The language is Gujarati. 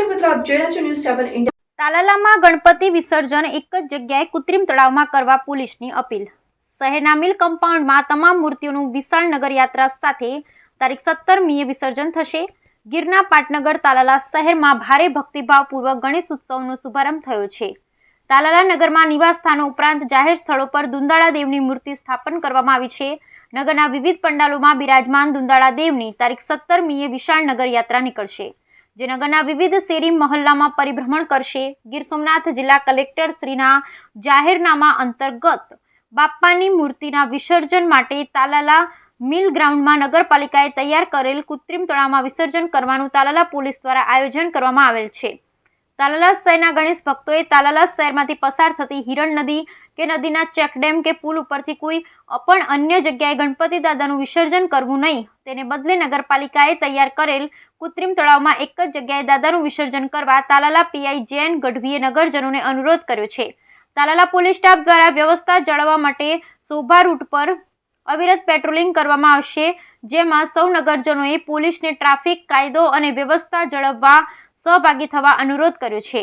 આપ ન્યૂઝ સેવન ઇન્ડિયા તાલાલામાં ગણપતિ વિસર્જન એક જ જગ્યાએ કૃત્રિમ તળાવમાં કરવા પોલીસની અપીલ. શહેરના મિલ કમ્પાઉન્ડમાં તમામ મૂર્તિઓનું વિશાળ નગરયાત્રા સાથે તારીખ સત્તર મીએ વિસર્જન થશે. ગીરના પાટનગર તાલાલા શહેરમાં ભારે ભક્તિભાવપૂર્વક ગણેશ ઉત્સવનો શુભારંભ થયો છે. તાલાલા નગરમાં નિવાસ સ્થાનો ઉપરાંત જાહેર સ્થળો પર દુંદાળા દેવની મૂર્તિ સ્થાપન કરવામાં આવી છે. નગરના વિવિધ પંડાલોમાં બિરાજમાન દુંદાળા દેવની તારીખ સત્તર મીએ વિશાળ નગરયાત્રા નીકળશે. જે વિવિધ શેરી મહોલ્લામાં પરિભ્રમણ કરશે. ગીર સોમનાથ જિલ્લા કલેક્ટર શ્રીના જાહેરનામા અંતર્ગત બાપ્પાની મૂર્તિના વિસર્જન માટે તાલાલા મિલ ગ્રાઉન્ડમાં નગરપાલિકાએ તૈયાર કરેલ કૃત્રિમ તળાવમાં વિસર્જન કરવાનું તાલાલા પોલીસ દ્વારા આયોજન કરવામાં આવેલ છે. તાલાલા શહેરના ગણેશ ભક્તોએ તાલાલા શહેરમાંથી પસાર થતી હિરણ નદી કે નદીના ચેકડેમ કે પુલ ઉપરથી કોઈ પણ અન્ય જગ્યાએ ગણપતિ દાદાનું વિસર્જન કરવું નહીં. તેને બદલે નગરપાલિકાએ તૈયાર કરેલ કૃત્રિમ તળાવમાં એક જ જગ્યાએ દાદાનું વિસર્જન કરવા તાલાલા પીઆઈ જૈન ગઢવીએ નગરજનોને અનુરોધ કર્યો છે. તાલાલા પોલીસ સ્ટાફ દ્વારા વ્યવસ્થા જાળવવા માટે શોભા રૂટ પર અવિરત પેટ્રોલિંગ કરવામાં આવશે, જેમાં સૌ નગરજનોએ પોલીસને ટ્રાફિક કાયદો અને વ્યવસ્થા જળવવા સહભાગી થવા અનુરોધ કર્યો છે.